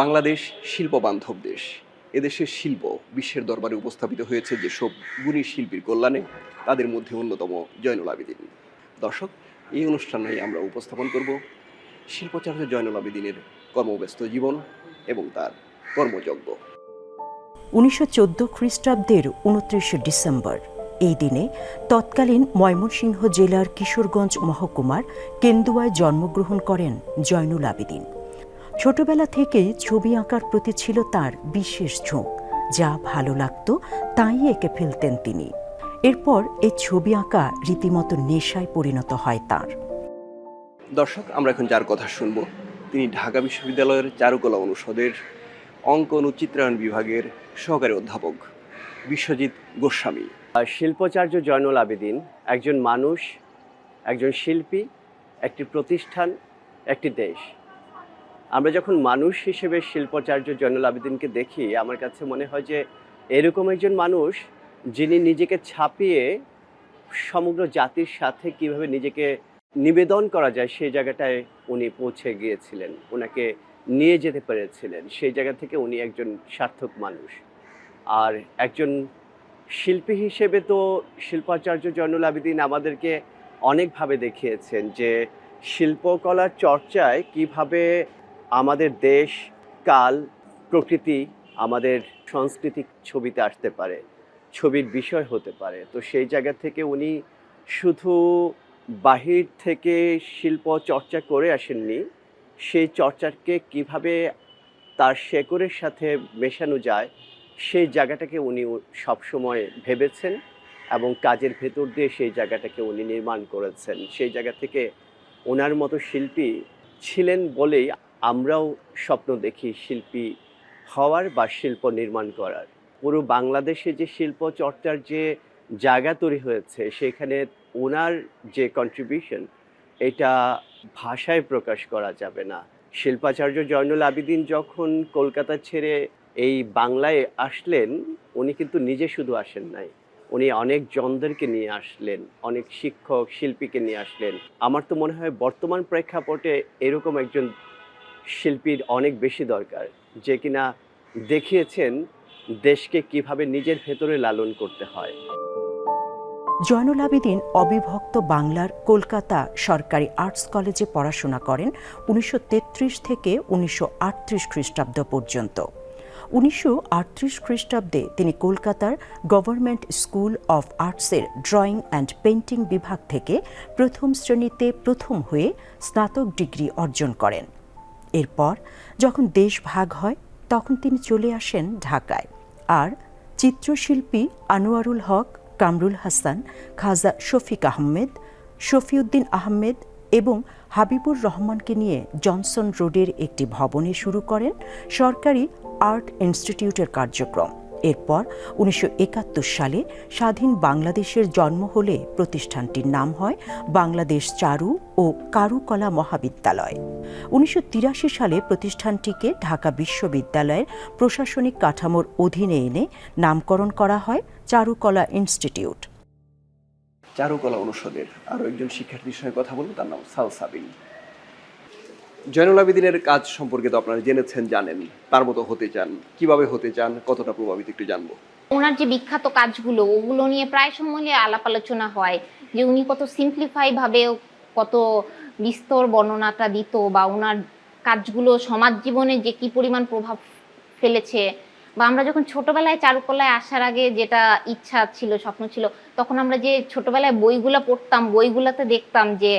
বাংলাদেশ শিল্প বান্ধব দেশ। এদেশের শিল্প বিশ্বের দরবারে উপস্থাপিত হয়েছে যেসব গুণী শিল্পীর কল্যাণে তাদের মধ্যে অন্যতম জয়নুল আবেদিন। দর্শক, এই অনুষ্ঠানে আমরা উপস্থাপন করব শিল্পচার্য জয়নুল আবেদিনের কর্মব্যস্ত জীবন এবং তার কর্মযজ্ঞ। উনিশশো চোদ্দ খ্রিস্টাব্দের উনত্রিশে ডিসেম্বর, এই দিনে তৎকালীন ময়মনসিংহ জেলার কিশোরগঞ্জ মহকুমার কেন্দুয়ায় জন্মগ্রহণ করেন জয়নুল আবেদিন। ছোটবেলা থেকেই ছবি আঁকার প্রতি ছিল তার বিশেষ ঝোঁক যা ভালো লাগতো তাই এঁকে ফেলতেন তিনি। এরপর এই ছবি আঁকা রীতিমতো নেশায় পরিণত হয় তার। দর্শক আমরা এখন যার কথা শুনব তিনি ঢাকা বিশ্ববিদ্যালয়ের চারুকলা অনুষদের অঙ্কন ও চিত্রায়ন বিভাগের সহকারী অধ্যাপক বিশ্বজিৎ গোস্বামী। আর শিল্পাচার্য জয়নুল আবেদিন একজন মানুষ একজন শিল্পী একটি প্রতিষ্ঠান একটি দেশ। আমরা যখন মানুষ হিসেবে শিল্পাচার্য জয়নুল আবেদিনকে দেখি, আমার কাছে মনে হয় যে এরকম একজন মানুষ যিনি নিজেকে ছাপিয়ে সমগ্র জাতির সাথে কীভাবে নিজেকে নিবেদন করা যায়, সেই জায়গাটায় উনি পৌঁছে গিয়েছিলেন। ওনাকে নিয়ে যেতে পেরেছিলেন। সেই জায়গা থেকে উনি একজন সার্থক মানুষ। আর একজন শিল্পী হিসেবে তো শিল্পাচার্য জয়নুল আবেদিন আমাদেরকে অনেকভাবে দেখিয়েছেন যে শিল্পকলার চর্চায় কীভাবে আমাদের দেশ, কাল, প্রকৃতি আমাদের সাংস্কৃতিক ছবিতে আসতে পারে, ছবির বিষয় হতে পারে। তো সেই জায়গা থেকে উনি শুধু বাহির থেকে শিল্প চর্চা করে আসেননি, সেই চর্চাকে কীভাবে তার শেকরের সাথে মেশানো যায়, সেই জায়গাটাকে উনি সবসময় ভেবেছেন এবং কাজের ভেতর দিয়ে সেই জায়গাটাকে উনি নির্মাণ করেছেন। সেই জায়গা থেকে ওনার মতো শিল্পী ছিলেন বলেই আমরাও স্বপ্ন দেখি শিল্পী হওয়ার বা শিল্প নির্মাণ করার। পুরো বাংলাদেশে যে শিল্প চর্চার যে জায়গা তৈরি হয়েছে, সেখানে ওনার যে কন্ট্রিবিউশন এটা ভাষায় প্রকাশ করা যাবে না। শিল্পাচার্য জয়নুল আবেদিন যখন কলকাতা ছেড়ে এই বাংলায় আসলেন, উনি কিন্তু নিজে শুধু আসেন নাই। উনি অনেক জনদেরকে নিয়ে আসলেন, অনেক শিক্ষক, শিল্পীকে নিয়ে আসলেন। আমার তো মনে হয় বর্তমান প্রেক্ষাপটে এরকম একজন শিল্পীর অনেক বেশি দরকার, যে কিনা দেখিয়েছেন দেশকে কীভাবে নিজের ভেতরে লালন করতে হয়। জয়নুল আবেদিন অবিভক্ত বাংলার কলকাতা সরকারি আর্টস কলেজে পড়াশোনা করেন উনিশশো তেত্রিশ থেকে উনিশশো আটত্রিশ খ্রিস্টাব্দ পর্যন্ত। উনিশশো আটত্রিশ খ্রিস্টাব্দে তিনি কলকাতার গভর্নমেন্ট স্কুল অফ আর্টসের ড্রয়িং অ্যান্ড পেন্টিং বিভাগ থেকে প্রথম শ্রেণীতে প্রথম হয়ে স্নাতক ডিগ্রি অর্জন করেন। এরপর যখন দেশ ভাগ হয়, তখন তিনি চলে আসেন ঢাকায়। আর চিত্রশিল্পী আনোয়ারুল হক, কামরুল হাসান, খাজা শফিক আহমেদ, শফিউদ্দিন আহমেদ এবং হাবিবুর রহমানকে নিয়ে জনসন রোডের একটি ভবনে শুরু করেন সরকারি আর্ট ইনস্টিটিউটের কার্যক্রম। এরপর উনিশশো একাত্তর সালে স্বাধীন বাংলাদেশের জন্ম হলে প্রতিষ্ঠানটির নাম হয় বাংলাদেশ চারু ও কারুকলা মহাবিদ্যালয়। উনিশশো তিরাশি সালে প্রতিষ্ঠানটিকে ঢাকা বিশ্ববিদ্যালয়ের প্রশাসনিক কাঠামোর অধীনে এনে নামকরণ করা হয় চারুকলা ইনস্টিটিউট। চারুকলা অনুষদের আরও একজন শিক্ষার্থীর সঙ্গে কথা বলব, তার নাম সাল সাবিন জয়নুল আবেদিনের কাজ সম্পর্কে তো আপনারা জেনেছেন, জানেন, তার মতো হতে চান। কীভাবে হতে চান, কতটা প্রভাবিত একটু জানব। ওনার যে বিখ্যাত কাজগুলো, ওগুলো নিয়ে প্রায় সময় আলাপ আলোচনা হয়, যে উনি কত সিম্পলিফাই ভাবে কত বিস্তর বর্ণনাটা দিত বা ওনার কাজগুলো সমাজ জীবনে যে কি পরিমাণ প্রভাব ফেলেছে, বা আমরা যখন ছোটবেলায় চারুকলায় আসার আগে যেটা ইচ্ছা ছিল, স্বপ্ন ছিল, তখন আমরা যে ছোটবেলায় বইগুলো পড়তাম, বইগুলোতে দেখতাম যে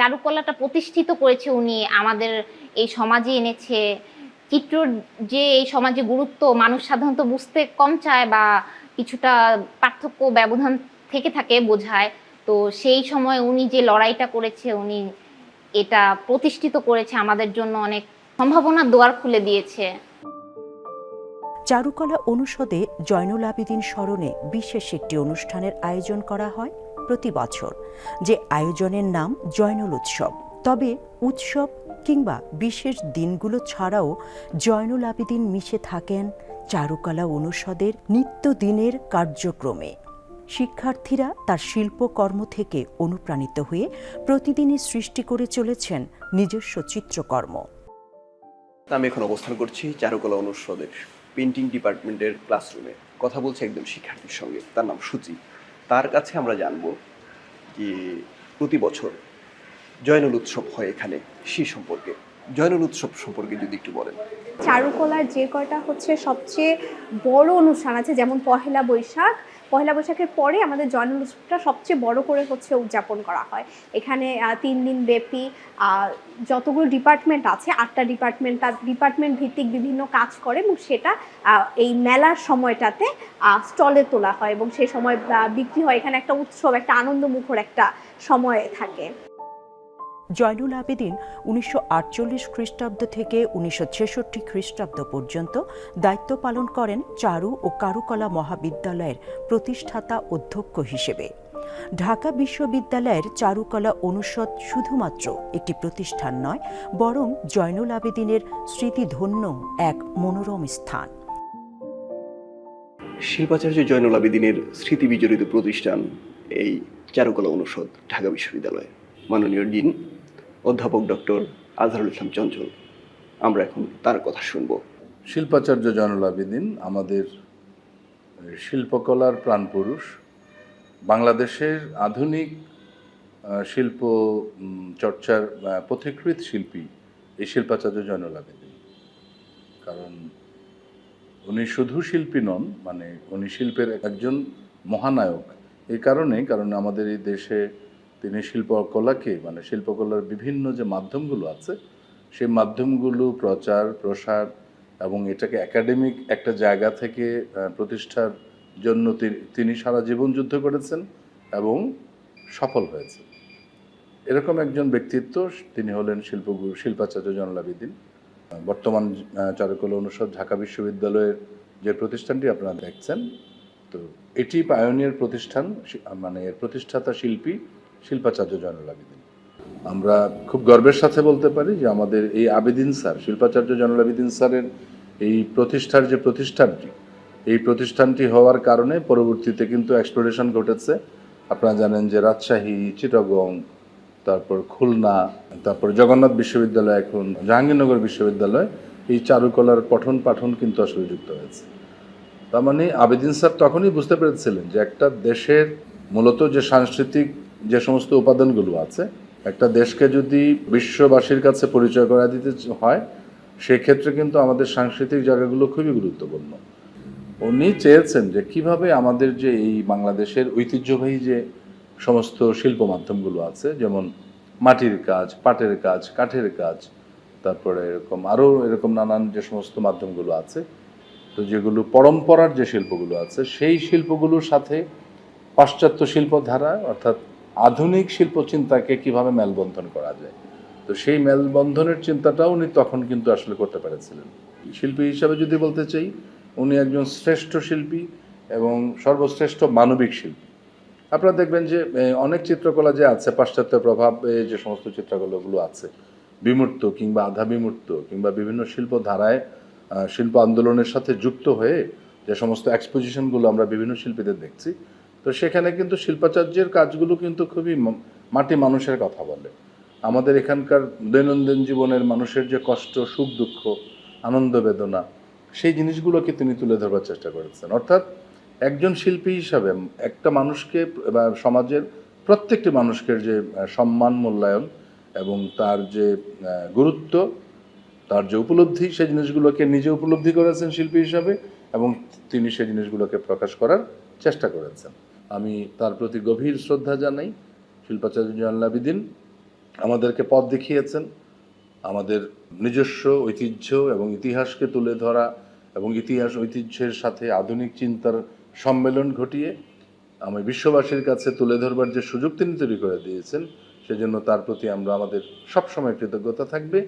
চারুকলাটা প্রতিষ্ঠিত করেছে উনি, আমাদের এই সমাজে এনেছে। চিত্রর যে এই সমাজে গুরুত্ব মানুষ সাধারণত বুঝতে কম চায় বা কিছুটা পার্থক্য ব্যবধান থেকে থাকে বোঝায়, তো সেই সময় উনি যে লড়াইটা করেছে, উনি এটা প্রতিষ্ঠিত করেছে, আমাদের জন্য অনেক সম্ভাবনার দোয়ার খুলে দিয়েছে। চারুকলা অনুষদে জয়নুল আবেদিন স্মরণে বিশেষ একটি অনুষ্ঠানের আয়োজন করা হয়। প্রতি বছর, যে আয়োজনের নাম জয়নুল উৎসব। তবে উৎসব কিংবা বিশেষ দিনগুলো ছাড়াও জয়নুল আবেদিন মিশে থাকেন চারুকলা অনুষদের নিত্যদিনের কার্যক্রমে। শিক্ষার্থীরা তার শিল্পকর্ম থেকে অনুপ্রাণিত হয়ে প্রতিদিনই সৃষ্টি করে চলেছেন নিজস্ব চিত্রকর্ম। আমি এখন অবস্থান করছি চারুকলা অনুষদের পেন্টিং ডিপার্টমেন্টের ক্লাসরুমে। কথা বলছি একজন শিক্ষার্থীর সঙ্গে, তার নাম সুচি। তার কাছে আমরা জানব যে প্রতি বছর জয়নুল উৎসব হয় এখানে সেই সম্পর্কে। জয়নুল উৎসব সম্পর্কে যদি একটু বলেন। চারুকলার যে কটা হচ্ছে সবচেয়ে বড় অনুষ্ঠান আছে, যেমন পহেলা বৈশাখ। পহেলা বৈশাখের পরে আমাদের জয়নুল উৎসবটা সবচেয়ে বড় করে হচ্ছে উদযাপন করা হয়। এখানে তিন দিন ব্যাপী যতগুলো ডিপার্টমেন্ট আছে, আটটা ডিপার্টমেন্ট তার ডিপার্টমেন্ট ভিত্তিক বিভিন্ন কাজ করে এবং সেটা এই মেলার সময়টাতে স্টলে তোলা হয় এবং সেই সময় বিক্রি হয়। এখানে একটা উৎসব, একটা আনন্দমুখর একটা সময় থাকে। জয়নুল আবেদিন উনিশশো আটচল্লিশ খ্রিস্টাব্দ থেকে উনিশশো ছেষট্টি খ্রিস্টাব্দ পর্যন্ত দায়িত্ব পালন করেন চারু ও কারুকলা মহাবিদ্যালয়ের প্রতিষ্ঠাতা অধ্যক্ষ হিসেবে। ঢাকা বিশ্ববিদ্যালয়ের চারুকলা অনুষদ শুধুমাত্র একটি প্রতিষ্ঠান নয়, বরং জয়নুল আবেদিনের স্মৃতিধন্য এক মনোরম স্থান। শিল্পাচার্য জয়নুল আবেদিনের স্মৃতি বিজড়িত প্রতিষ্ঠান এই চারুকলা অনুষদ ঢাকা বিশ্ববিদ্যালয়। মাননীয় ডিন অধ্যাপক ডক্টর আজহারুল ইসলাম চঞ্চল, আমরা এখন তার কথা শুনব। শিল্পাচার্য জয়নুল আবেদিন, আমাদের শিল্পকলার প্রাণপুরুষ, বাংলাদেশের আধুনিক শিল্প চর্চার পথিকৃত শিল্পী এই শিল্পাচার্য জয়নুল আবেদিন। কারণ উনি শুধু শিল্পী নন মানে উনি শিল্পের একজন মহানায়ক। এই কারণে কারণ আমাদের এই দেশে তিনি শিল্পকলাকে মানে শিল্পকলার বিভিন্ন যে মাধ্যমগুলো আছে, সেই মাধ্যমগুলো প্রচার, প্রসার এবং এটাকে একাডেমিক একটা জায়গা থেকে প্রতিষ্ঠার জন্য তিনি- সারা জীবন যুদ্ধ করেছেন এবং সফল হয়েছে এরকম একজন ব্যক্তিত্ব তিনি হলেন শিল্পগুরু শিল্পাচার্য জনলাবিদিন বর্তমান চারুকলা অনুষদ ঢাকা বিশ্ববিদ্যালয়ের যে প্রতিষ্ঠানটি আপনারা দেখছেন, তো এটি পায়োনিয়ার প্রতিষ্ঠান মানে প্রতিষ্ঠাতা শিল্পী শিল্পাচার্য জয়নুল আবেদিন। আমরা খুব গর্বের সাথে বলতে পারি যে আমাদের এই আবেদিন স্যার, শিল্পাচার্য জয়নুল আবেদিন স্যারের এই প্রতিষ্ঠার যে প্রতিষ্ঠানটি, এই প্রতিষ্ঠানটি হওয়ার কারণে পরবর্তীতে কিন্তু এক্সপ্লোরেশন ঘটেছে। আপনারা জানেন যে রাজশাহী, চিটাগং, তারপর খুলনা, তারপর জগন্নাথ বিশ্ববিদ্যালয়, এখন জাহাঙ্গীরনগর বিশ্ববিদ্যালয়, এই চারুকলার পঠন পাঠন কিন্তু আসলে যুক্ত হয়েছে। তার মানে আবেদিন স্যার তখনই বুঝতে পেরেছিলেন যে একটা দেশের মূলত যে সাংস্কৃতিক যে সমস্ত উপাদানগুলো আছে, একটা দেশকে যদি বিশ্ববাসীর কাছে পরিচয় করা দিতে হয়, সেক্ষেত্রে কিন্তু আমাদের সাংস্কৃতিক জায়গাগুলো খুবই গুরুত্বপূর্ণ। উনি চেয়েছেন যে কীভাবে আমাদের যে এই বাংলাদেশের ঐতিহ্যবাহী যে সমস্ত শিল্প মাধ্যমগুলো আছে, যেমন মাটির কাজ, পাটের কাজ, কাঠের কাজ, তারপরে এরকম আরও এরকম নানান যে সমস্ত মাধ্যমগুলো আছে, তো যেগুলো পরম্পরার যে শিল্পগুলো আছে, সেই শিল্পগুলোর সাথে পাশ্চাত্য শিল্পধারা, অর্থাৎ আধুনিক শিল্প চিন্তাকে কীভাবে মেলবন্ধন করা যায়? তো সেই মেলবন্ধনের চিন্তাটাও উনি তখন কিন্তু আসলে করতে পেরেছিলেন। শিল্পী হিসাবে যদি বলতে চাই, উনি একজন শ্রেষ্ঠ শিল্পী এবং সর্বশ্রেষ্ঠ মানবিক শিল্পী। আপনারা দেখবেন যে অনেক চিত্রকলা যে আছে, পাশ্চাত্য প্রভাবে যে সমস্ত চিত্রকলাগুলো আছে, বিমূর্ত কিংবা আধা বিমূর্ত কিংবা বিভিন্ন শিল্প ধারায় শিল্প আন্দোলনের সাথে যুক্ত হয়ে যে সমস্ত এক্সপোজিশনগুলো আমরা বিভিন্ন শিল্পীদের দেখছি তো সেখানে কিন্তু শিল্পাচার্যের কাজগুলো কিন্তু খুবই মাটি মানুষের কথা বলে। আমাদের এখানকার দৈনন্দিন জীবনের মানুষের যে কষ্ট, সুখ, দুঃখ, আনন্দ, বেদনা, সেই জিনিসগুলোকে তিনি তুলে ধরবার চেষ্টা করেছেন। অর্থাৎ একজন শিল্পী হিসাবে একটা মানুষকে বা সমাজের প্রত্যেকটি মানুষকে যে সম্মান, মূল্যায়ন এবং তার যে গুরুত্ব, তার যে উপলব্ধি, সেই জিনিসগুলোকে নিজে উপলব্ধি করেছেন শিল্পী হিসাবে এবং তিনি সেই জিনিসগুলোকে প্রকাশ করার চেষ্টা করেছেন। আমি তার প্রতি গভীর শ্রদ্ধা জানাই। শিল্পাচার্য জয়াল্লাবিদিন আমাদেরকে পথ দেখিয়েছেন। আমাদের নিজস্ব ঐতিহ্য এবং ইতিহাসকে তুলে ধরা এবং ইতিহাস ঐতিহ্যের সাথে আধুনিক চিন্তার সম্মেলন ঘটিয়ে আমি বিশ্ববাসীর কাছে তুলে ধরবার যে সুযোগ তিনি তৈরি করে দিয়েছেন, সেজন্য তার প্রতি আমরা আমাদের সবসময় কৃতজ্ঞতা থাকবে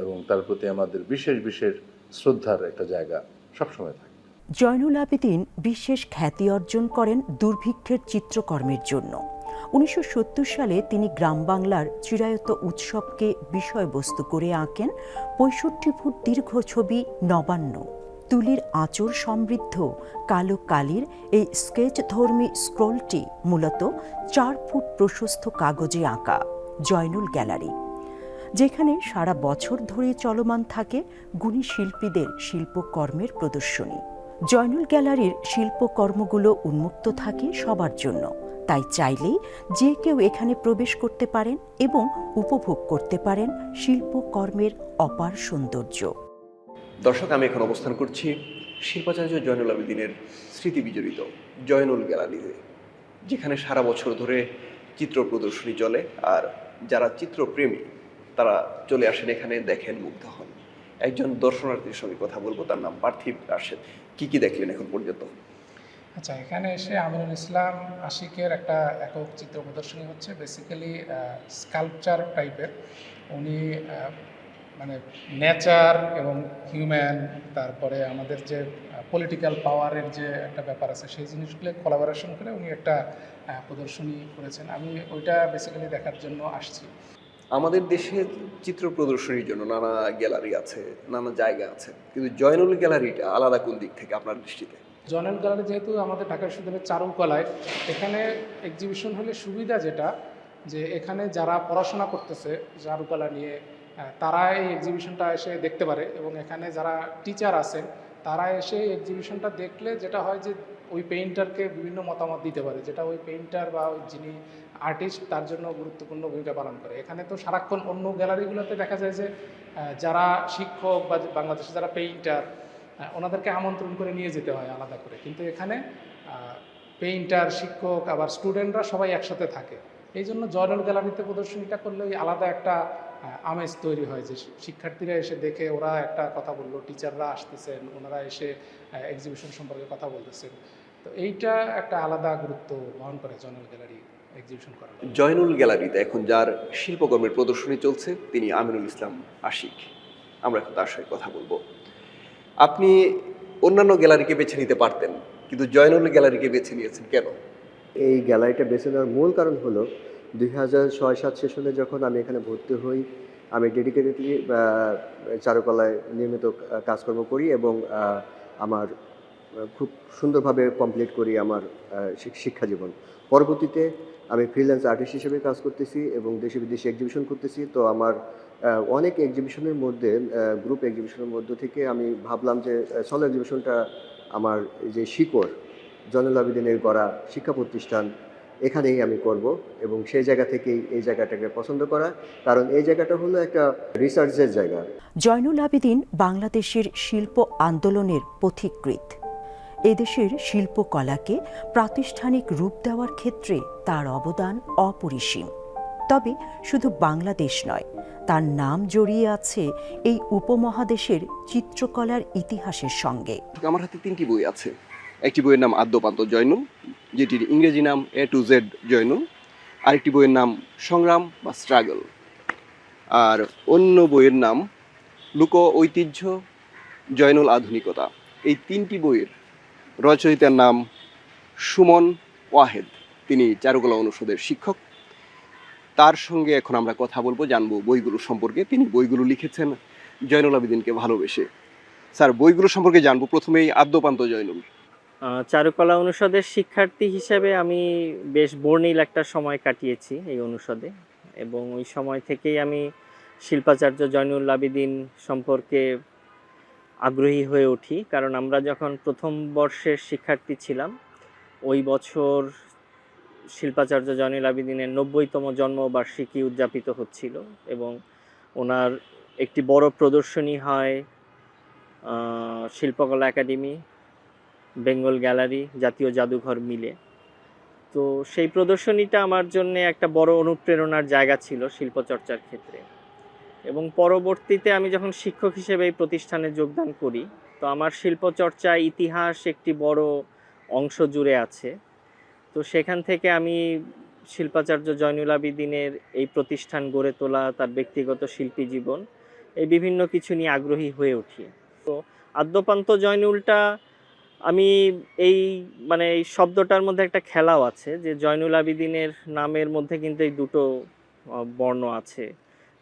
এবং তার প্রতি আমাদের বিশেষ বিশেষ শ্রদ্ধার একটা জায়গা সবসময় থাকবে। জয়নুল আবেদিন বিশেষ খ্যাতি অর্জন করেন দুর্ভিক্ষের চিত্রকর্মের জন্য। উনিশশো সত্তর সালে তিনি গ্রাম বাংলার চিরায়ত উৎসবকে বিষয়বস্তু করে আঁকেন পঁয়ষট্টি ফুট দীর্ঘ ছবি নবান্ন। তুলির আঁচড় সমৃদ্ধ কালো কালির এই স্কেচ ধর্মী স্ক্রোলটি মূলত চার ফুট প্রশস্ত কাগজে আঁকা জয়নুল গ্যালারি, যেখানে সারা বছর ধরে চলমান থাকে গুণী শিল্পীদের শিল্পকর্মের প্রদর্শনী। জয়নুল গ্যালারির শিল্পকর্মগুলো উন্মুক্ত থাকে সবার জন্য। তাই চাইলেই যে কেউ এখানে প্রবেশ করতে পারেন এবং উপভোগ করতে পারেন শিল্পকর্মের অপার সৌন্দর্য। দর্শক, আমি এখন অবস্থান করছি শিল্পাচার্য জয়নুল আবেদিনের স্মৃতি বিজড়িত জয়নুল গ্যালারিতে, যেখানে সারা বছর ধরে চিত্র প্রদর্শনী চলে আর যারা চিত্রপ্রেমী, তারা চলে আসেন এখানে দেখেন মুগ্ধ হন। একজন দর্শনার্থীর সঙ্গে কথা বলব, তার নাম পার্থিব রাশেদ। কি কি দেখলেন এখন পর্যন্ত? আচ্ছা এখানে এসে আমিনুল ইসলাম আশিকের একটা একক চিত্র প্রদর্শনী হচ্ছে। বেসিক্যালি স্কাল্পচার টাইপের উনি মানে নেচার এবং হিউম্যান তারপরে আমাদের যে পলিটিক্যাল পাওয়ারের যে একটা ব্যাপার আছে, সেই জিনিসগুলো কোলাবোরেশন করে উনি একটা প্রদর্শনী করেছেন। আমি ওইটা বেসিক্যালি দেখার জন্য আসছি। আমাদের দেশে চিত্র প্রদর্শনীর জন্য নানা গ্যালারি আছে, নানা জায়গা আছে। কিন্তু জয়নুল গ্যালারিটা আলাদা কোন দিক থেকে আপনার দৃষ্টিতে? জয়নুল গ্যালারি যেহেতু আমাদের ঢাকা বিশ্ববিদ্যালয়ের চারুকলায়, এখানে এক্সিবিশন হলে সুবিধা যেটা যে এখানে যারা পড়াশোনা করতেছে, চারুকলা নিয়ে তারা এই এক্সিবিশনটা এসে দেখতে পারে এবং এখানে যারা টিচার আছেন, তারা এসে এক্সিবিশনটা দেখলে যেটা হয় যে ওই পেইন্টারকে বিভিন্ন মতামত দিতে পারে। যেটা ওই পেইন্টার বা ওই যিনি আর্টিস্ট তার জন্য গুরুত্বপূর্ণ ভূমিকা পালন করে। এখানে তো সারাক্ষণ অন্য গ্যালারিগুলোতে দেখা যায় যে যারা শিক্ষক বা বাংলাদেশে যারা পেইন্টার ওনাদেরকে আমন্ত্রণ করে নিয়ে যেতে হয় আলাদা করে। কিন্তু এখানে পেইন্টার শিক্ষক, আবার স্টুডেন্টরা সবাই একসাথে থাকে। এই জন্য জয়নাল গ্যালারিতে প্রদর্শনীটা করলে আলাদা একটা আমেজ তৈরি হয় যে শিক্ষার্থীরা এসে দেখে ওরা একটা কথা বলল টিচাররা আসতেছেন, ওনারা এসে এক্সিবিশন সম্পর্কে কথা বলতেছেন। তো এইটা একটা আলাদা গুরুত্ব বহন করে জয়নাল গ্যালারি জয়নুল গ্যালারিতে এখন যার শিল্পকর্মের প্রদর্শনী চলছে তিনি আমিনুল ইসলাম আশিক। আমরা এখন তার সঙ্গে কথা বলব। আপনি অন্যান্য গ্যালারিকে বেছে নিতে পারতেন কিন্তু জয়নুল গ্যালারিকে বেছে নিয়েছেন কেন? এই গ্যালারিটা বেছে নেওয়ার মূল কারণ হলো দুই হাজার ছয় সাত সেশনে যখন আমি এখানে ভর্তি হই আমি ডেডিকেটেডলি চারুকলায় নিয়মিত কাজকর্ম করি এবং আমার খুব সুন্দরভাবে কমপ্লিট করি আমার শিক্ষা জীবন পরবর্তীতে আমি ফ্রিল্যান্স আর্টিস্ট হিসেবে কাজ করতেছি এবং দেশে বিদেশে এক্সিবিশন করতেছি। তো আমার অনেক এক্সিবিশনের মধ্যে গ্রুপ এক্সিবিশনের মধ্যে থেকে আমি ভাবলাম যে সলো এক্সিবিশনটা আমার যে শিকড়, জয়নুল আবেদিনের গড়া শিক্ষা প্রতিষ্ঠান, এখানেই আমি করব এবং সেই জায়গা থেকেই এই জায়গাটাকে পছন্দ করা। কারণ এই জায়গাটা হলো একটা রিসার্চের জায়গা। জয়নুল আবেদিন বাংলাদেশের শিল্প আন্দোলনের পথিকৃৎ। এদেশের শিল্পকলাকে প্রাতিষ্ঠানিক রূপ দেওয়ার ক্ষেত্রে তার অবদান অপরিসীম। তবে শুধু বাংলাদেশ নয়, তার নাম জড়িয়ে আছে এই উপমহাদেশের চিত্রকলার ইতিহাসের সঙ্গে। আমার হাতে তিনটি বই আছে। একটি বইয়ের নাম আদ্যপান্ত জয়নুল যেটির ইংরেজি নাম এ টু জেড জয়নুল আরেকটি বইয়ের নাম সংগ্রাম বা স্ট্রাগল। আর অন্য বইয়ের নাম লুক ঐতিহ্য জয়নুল আধুনিকতা। এই তিনটি বইয়ের রচয়িতার নাম সুমন ওয়াহেদ। তিনি চারুকলা অনুষদের শিক্ষক। তার সঙ্গে এখন আমরা কথা বলব, জানব বইগুলো সম্পর্কে। তিনি বইগুলো লিখেছেন জয়নুল আবেদিনকে ভালোবেসে। স্যার, বইগুলো সম্পর্কে জানব। প্রথমেই আদ্যপান্ত জয়নুল। চারুকলা অনুষদের শিক্ষার্থী হিসেবে আমি বেশ বর্ণিল একটা সময় কাটিয়েছি এই অনুষদে। এবং ওই সময় থেকেই আমি শিল্পাচার্য জয়নুল আবিদিন সম্পর্কে আগ্রহী হয়ে উঠি। কারণ আমরা যখন প্রথম বর্ষের শিক্ষার্থী ছিলাম, ওই বছর শিল্পাচার্য জয়নুল আবিদিনের নব্বইতম জন্মবার্ষিকী উদযাপিত হচ্ছিল এবং ওনার একটি বড় প্রদর্শনী হয় শিল্পকলা একাডেমি, বেঙ্গল গ্যালারি, জাতীয় জাদুঘর মিলে। তো সেই প্রদর্শনীটা আমার জন্য একটা বড় অনুপ্রেরণার জায়গা ছিল শিল্পচর্চার ক্ষেত্রে। এবং পরবর্তীতে আমি যখন শিক্ষক হিসেবে এই প্রতিষ্ঠানে যোগদান করি, তো আমার শিল্পচর্চা ইতিহাস একটি বড় অংশ জুড়ে আছে। তো সেখান থেকে আমি শিল্পাচার্য জয়নুল আবিদিনের এই প্রতিষ্ঠান গড়ে তোলা, তার ব্যক্তিগত শিল্পী জীবন, এই বিভিন্ন কিছু নিয়ে আগ্রহী হয়ে উঠি। তো আদ্যপান্ত জয়নুলটা, আমি এই মানে এই শব্দটার মধ্যে একটা খেলাও আছে যে জয়নুল আবিদিনের নামের মধ্যে কিন্তু এই দুটো বর্ণ আছে।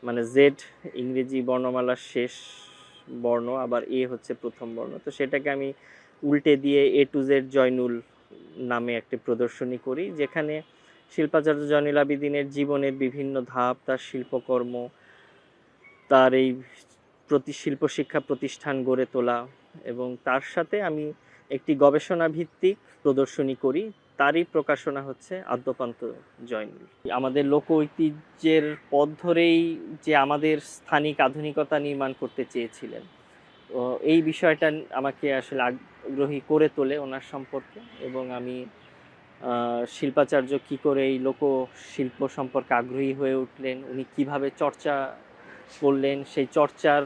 মানে জেড ইংরেজি বর্ণমালার শেষ বর্ণ, আবার এ হচ্ছে প্রথম বর্ণ। তো সেটাকে আমি উল্টে দিয়ে এ টু জেড জয়নুল নামে একটি প্রদর্শনী করি, যেখানে শিল্পাচার্য জয়নুল আবিদিনের জীবনের বিভিন্ন ধাপ, তার শিল্পকর্ম, তার এই প্রতি, শিল্প শিক্ষা প্রতিষ্ঠান গড়ে তোলা এবং তার সাথে আমি একটি গবেষণা ভিত্তিক প্রদর্শনী করি তারই প্রকাশনা হচ্ছে আদ্যপান্ত জয়নুল। আমাদের লোক ঐতিহ্যের পথ ধরেই যে আমাদের স্থানিক আধুনিকতা নির্মাণ করতে চেয়েছিলেন এই বিষয়টা আমাকে আসলে আগ্রহী করে তোলে ওনার সম্পর্কে এবং আমি শিল্পাচার্য কি করে এই লোক শিল্প সম্পর্কে আগ্রহী হয়ে উঠলেন, উনি কীভাবে চর্চা করলেন, সেই চর্চার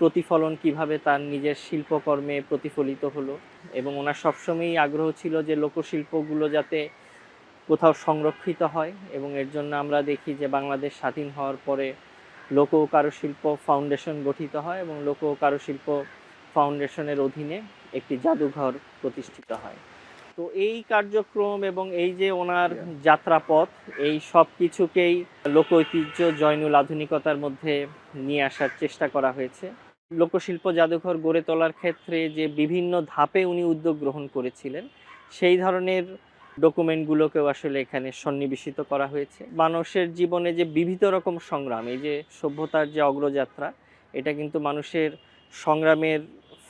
প্রতিফলন কীভাবে তার নিজের শিল্পকর্মে প্রতিফলিত হলো এবং ওনার সবসময়ই আগ্রহ ছিল যে লোকশিল্পগুলো যাতে কোথাও সংরক্ষিত হয় এবং এর জন্য আমরা দেখি যে বাংলাদেশ স্বাধীন হওয়ার পরে লোক ও কারুশিল্প ফাউন্ডেশন গঠিত হয় এবং লোক ও কারুশিল্প ফাউন্ডেশনের অধীনে একটি জাদুঘর প্রতিষ্ঠিত হয়। তো এই কার্যক্রম এবং এই যে ওনার যাত্রাপথ এই সব কিছুকেই লোক ঐতিহ্য জয়নুল আধুনিকতার মধ্যে নিয়ে আসার চেষ্টা করা হয়েছে। লোকশিল্প জাদুঘর গড়ে তোলার ক্ষেত্রে যে বিভিন্ন ধাপে উনি উদ্যোগ গ্রহণ করেছিলেন, সেই ধরনের ডকুমেন্টগুলোকেও আসলে এখানে সন্নিবেশিত করা হয়েছে। মানুষের জীবনে যে বিবিধ রকম সংগ্রাম, এই যে সভ্যতার যে অগ্রযাত্রা, এটা কিন্তু মানুষের সংগ্রামের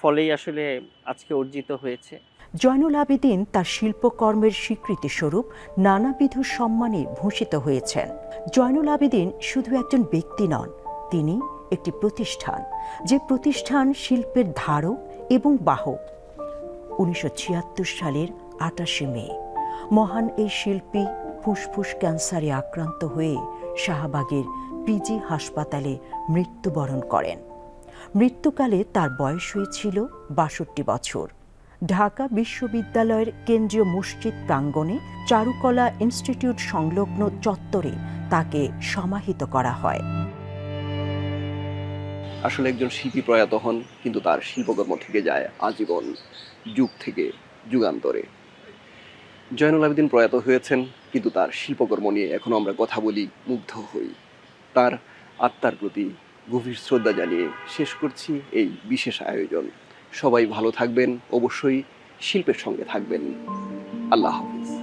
ফলেই আসলে আজকে অর্জিত হয়েছে। জয়নুল আবেদিন তার শিল্পকর্মের স্বীকৃতি স্বরূপ নানাবিধ সম্মানে ভূষিত হয়েছেন। জয়নুল আবেদিন শুধু একজন ব্যক্তি নন, তিনি একটি প্রতিষ্ঠান, যে প্রতিষ্ঠান শিল্পের ধারক এবং বাহক। উনিশশো ছিয়াত্তর সালের আটাশে মে, মহান এই শিল্পী ফুসফুস ক্যান্সারে আক্রান্ত হয়ে শাহবাগের পিজি হাসপাতালে মৃত্যুবরণ করেন। মৃত্যুকালে তার বয়স হয়েছিল বাষট্টি বছর। ঢাকা বিশ্ববিদ্যালয়ের কেন্দ্রীয় মসজিদ প্রাঙ্গণে চারুকলা ইনস্টিটিউট সংলগ্ন চত্বরে তাকে সমাহিত করা হয়। আসলে একজন শিল্পী প্রয়াত হন, কিন্তু তার শিল্পকর্ম থেকে যায় আজীবন যুগ থেকে যুগান্তরে। জয়নুল আবেদিন প্রয়াত হয়েছেন, কিন্তু তার শিল্পকর্ম নিয়ে এখনও আমরা কথা বলি, মুগ্ধ হই। তার আত্মার প্রতি গভীর শ্রদ্ধা জানিয়ে শেষ করছি এই বিশেষ আয়োজন। সবাই ভালো থাকবেন, অবশ্যই শিল্পের সঙ্গে থাকবেন। আল্লাহ হাফিজ।